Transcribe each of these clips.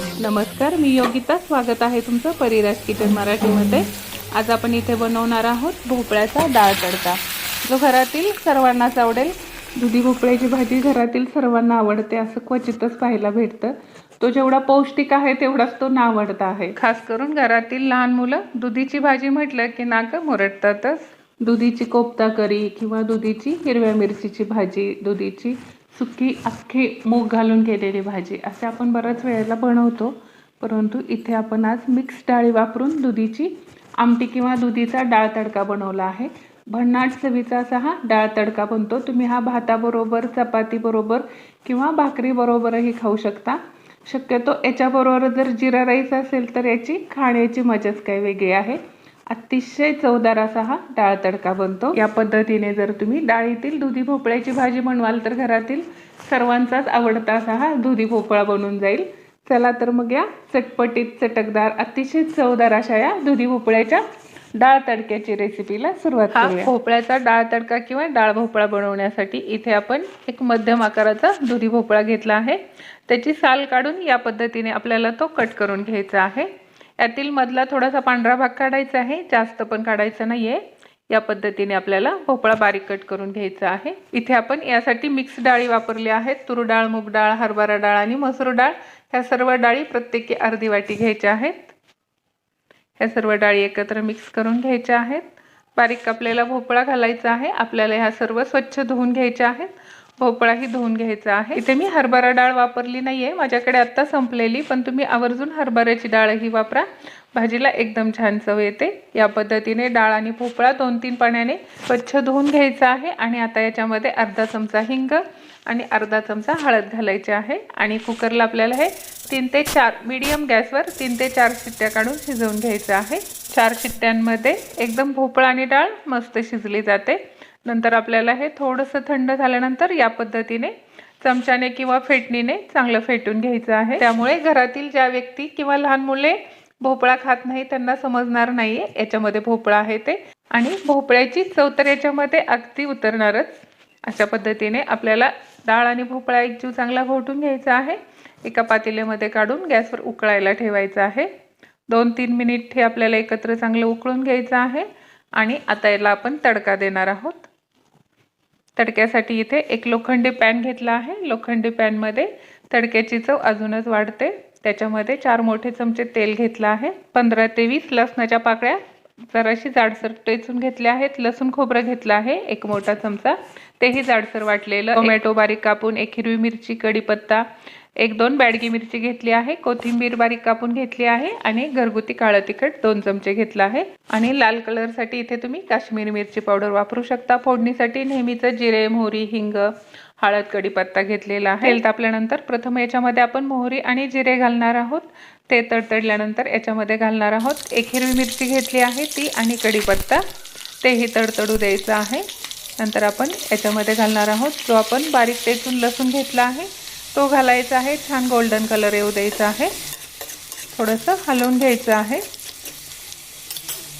नमस्कार मी योगिता. स्वागत आहे तुमचं परिराज किचन मराठीमध्ये. आज आपण इथे बनवणार आहोत भोपळ्याचा डाळ तडका. जो घरातील सर्वांनाच आवडेल दुधी भोपळ्याची भाजी घरातील सर्वांना आवडते असं क्वचितच पाहायला भेटतं. तो जेवढा पौष्टिक आहे तेवढाच तो नावडता आहे. खास करून घरातील लहान मुलं दुधीची भाजी म्हटलं की नाक मुरडतातच दुधीची कोफ्ता करी किंवा दुधीची हिरव्या मिरचीची भाजी दुधीची सुकी अख्खी मूग घालून केलेली भाजी. असे आपण बऱ्याच वेळेला बनवतो. परंतु इथे आपण आज मिक्स डाळी वापरून दुधीची आमटी किंवा दुधीचा डाळ तडका बनवला आहे. भन्नाट चवीचा असा हा डाळ तडका बनतो. तुम्ही हा भाताबरोबर चपातीबरोबर किंवा भाकरीबरोबरही खाऊ शकता. शक्यतो याच्याबरोबर जर जिरा राईस असेल तर याची खाण्याची मजाच काही वेगळी आहे. अतिशय चवदार असा हा डाळ तडका बनतो. या पद्धतीने जर तुम्ही डाळीतील दुधी भोपळ्याची भाजी बनवाल तर घरातील सर्वांचाच आवडता असा हा दुधी भोपळा बनून जाईल. चला तर मग या चटपटीत चटकदार अतिशय चवदार अशा या दुधी भोपळ्याच्या डाळ तडक्याची रेसिपीला सुरुवात करूया. भोपळ्याचा डाळ तडका किंवा डाळ भोपळा बनवण्यासाठी इथे आपण एक मध्यम आकाराचा दुधी भोपळा घेतला आहे. त्याची साल काढून या पद्धतीने आपल्याला तो कट करून घ्यायचा आहे. यातील मधला थोडासा पांढरा भाग काढायचा आहे. जास्त पण काढायचा नाही आहे या पद्धतीने आपल्याला भोपळा बारीक कट करून घ्यायचा आहे. इथे आपण यासाठी मिक्स डाळी वापरल्या आहेत. तूर डाळ मूग डाळ हरभरा डाळ आणि मसूर डाळ. ह्या सर्व डाळी प्रत्येकी अर्धी वाटी घ्यायच्या आहेत. ह्या सर्व डाळी एकत्र मिक्स करून घ्यायच्या आहेत. बारीक आपल्याला भोपळा घालायचा आहे. आपल्याला ह्या सर्व स्वच्छ धुवून घ्यायच्या आहेत. भोपळाही धुवून घ्यायचा आहे. इथे मी हरभरा डाळ वापरली नाही आहे माझ्याकडे आत्ता संपलेली पण तुम्ही आवर्जून हरभऱ्याची डाळही वापरा. भाजीला एकदम छान चव येते. या पद्धतीने डाळ आणि भोपळा दोन तीन पाण्याने स्वच्छ धुवून घ्यायचा आहे आणि आता याच्यामध्ये अर्धा चमचा हिंग आणि अर्धा चमचा हळद घालायची आहे. आणि कुकरला आपल्याला हे तीन ते चार मीडियम गॅसवर तीन ते चार शिट्ट्या काढून शिजवून घ्यायचं आहे. चार शिट्ट्यांमध्ये एकदम भोपळा आणि डाळ मस्त शिजली जाते. नंतर आपल्याला हे थोडंसं थंड झाल्यानंतर या पद्धतीने चमच्याने किंवा फेटणीने चांगलं फेटून घ्यायचं आहे. त्यामुळे घरातील ज्या व्यक्ती किंवा लहान मुले भोपळा खात नाही त्यांना समजणार नाहीये याच्यामध्ये भोपळा आहे ते. आणि भोपळ्याची चव तर याच्यामध्ये अगदी उतरणारच. अशा पद्धतीने आपल्याला डाळ आणि भोपळा एक जीव चांगला घोटून घ्यायचा आहे. एका पातेल्यामध्ये काढून गॅसवर उकळायला ठेवायचं आहे. दोन तीन मिनिट हे आपल्याला एकत्र चांगलं उकळून घ्यायचं आहे. आणि आता याला आपण तडका देणार आहोत. तडक्यासाठी इथे एक लोखंडी पॅन घेतला आहे. लोखंडी पॅनमध्ये तडक्याची चव अजूनच वाढते. त्याच्यामध्ये चार मोठे चमचे तेल घेतलं आहे. पंधरा ते वीस लसणाच्या पाकळ्या जराशी जाडसर टेचून घेतले आहेत. लसूण खोबरं घेतलं आहे एक मोठा चमचा. तेही जाडसर वाटलेलं. टोमॅटो बारीक कापून एक हिरवी मिरची कढीपत्ता एक दोन बॅडगी मिरची घेतली आहे. कोथिंबीर बारीक कापून घेतली आहे आणि घरगुती काळं तिखट दोन चमचे घेतला आहे. आणि लाल कलरसाठी इथे तुम्ही काश्मीरी मिरची पावडर वापरू शकता. फोडणीसाठी नेहमीचं जिरे मोहरी हिंग हळद कढीपत्ता घेतलेला आहे. तेल तापल्यानंतर प्रथम याच्यामध्ये आपण मोहरी आणि जिरे घालणार आहोत. ते तडतडल्यानंतर याच्यामध्ये घालणार आहोत. एक हिरवी मिरची घेतली आहे ती आणि कढीपत्ता. तेही तडतडू द्यायचं आहे. नंतर आपण याच्यामध्ये घालणार आहोत. जो आपण बारीक टेचून लसूण घेतला आहे तो घालायचा आहे. छान गोल्डन कलर येऊ द्यायचा आहे. थोडंसं हलवून घ्यायचं आहे.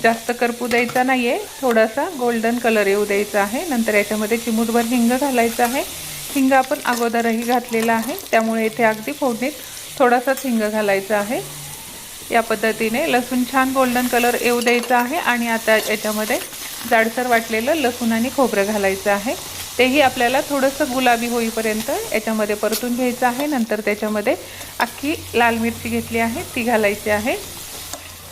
जास्त करपू द्यायचा नाही आहे थोडासा गोल्डन कलर येऊ द्यायचा आहे. नंतर याच्यामध्ये चिमूटभर हिंग घालायचं आहे. हिंग आपण अगोदरही घातलेला आहे. त्यामुळे इथे अगदी फोडणीत थोडासाच हिंग घालायचा आहे. या पद्धतीने लसूण छान गोल्डन कलर येऊ द्यायचा आहे आणि आता याच्यामध्ये जाडसर वाटलेलं लसूण आणि खोबरं घालायचं आहे. तेही आपल्याला थोडंसं गुलाबी होईपर्यंत याच्यामध्ये परतून घ्यायचं आहे. नंतर त्याच्यामध्ये अख्खी लाल मिरची घेतली आहे ती घालायची आहे.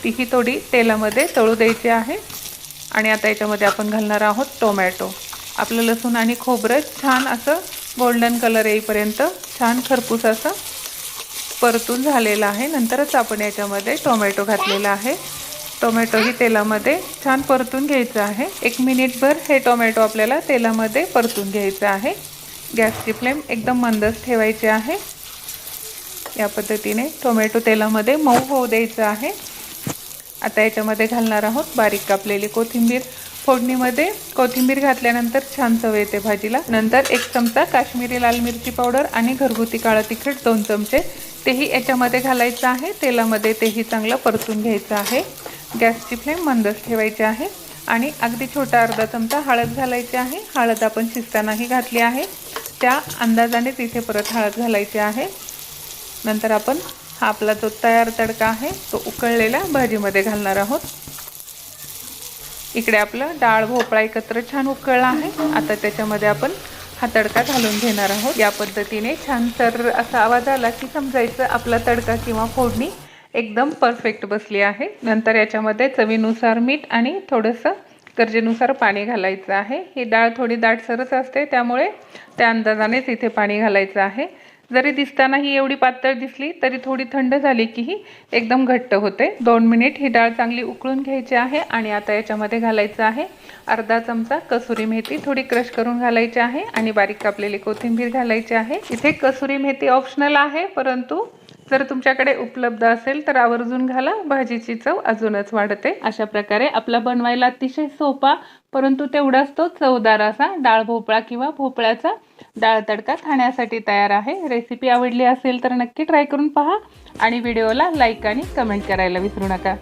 तीही थोडी तेलामध्ये तळू द्यायची आहे. आणि आता याच्यामध्ये आपण घालणार आहोत टोमॅटो. आपलं लसूण आणि खोबरं छान असं गोल्डन कलर येईपर्यंत छान खरपूस असं परतून झालेलं आहे. नंतरच आपण याच्यामध्ये टोमॅटो घातलेला आहे. टोमॅटोही तेलामध्ये छान परतून घ्यायचं आहे. एक मिनिटभर हे टोमॅटो आपल्याला तेलामध्ये परतून घ्यायचं आहे. गॅसची फ्लेम एकदम मंदच ठेवायची आहे. या पद्धतीने टोमॅटो तेलामध्ये मऊ होऊ द्यायचं आहे. आता याच्यामध्ये घालणार आहोत बारीक कापलेली कोथिंबीर. फोडणीमध्ये कोथिंबीर घातल्यानंतर छान चव येते भाजीला. नंतर एक चमचा काश्मीरी लाल मिरची पावडर आणि घरगुती काळं तिखट दोन चमचे. तेही याच्यामध्ये घालायचं आहे. तेलामध्ये तेही चांगलं परतून घ्यायचं आहे. गॅसची फ्लेम मंदच ठेवायची आहे. आणि अगदी छोटा अर्धा चमचा हळद घालायची आहे. हळद आपण शिजतानाही घातली आहे. त्या अंदाजाने तिथे परत हळद घालायची आहे. नंतर आपण हा आपला जो तयार तडका आहे तो उकळलेल्या भाजीमध्ये घालणार आहोत. इकडे आपलं डाळ भोपळा एकत्र छान उकळला आहे. आता त्याच्यामध्ये आपण हा तडका घालून घेणार आहोत. या पद्धतीने छान तर असा आवाज आला की समजायचं आपला तडका किंवा फोडणी एकदम परफेक्ट बसली आहे. नंतर याच्यामध्ये चवीनुसार मीठ आणि थोडंसं गरजेनुसार पाणी घालायचं आहे. ही डाळ थोडी दाटसरच असते त्यामुळे त्या अंदाजानेच इथे पाणी घालायचं आहे. जरी दिसताना ही एवढी पातळ दिसली तरी थोडी थंड झाली की ही एकदम घट्ट होते. दोन मिनिट ही डाळ चांगली उकळून घ्यायची आहे आणि आता याच्यामध्ये घालायचं आहे अर्धा चमचा कसुरी मेथी थोडी क्रश करून घालायची आहे आणि बारीक कापलेली कोथिंबीर घालायची आहे. इथे कसुरी मेथी ऑप्शनल आहे परंतु जर तुमच्याकडे उपलब्ध असेल तर आवर्जून घाला. भाजीची चव अजूनच वाढते. अशा प्रकारे आपला बनवायला अतिशय सोपा परंतु तेवढाच तो चवदार असा डाळ भोपळा किंवा भोपळ्याचा डाळ तडका खाण्यासाठी तयार आहे. रेसिपी आवडली असेल तर नक्की ट्राय करून पहा आणि व्हिडिओला लाईक आणि कमेंट करायला विसरू नका.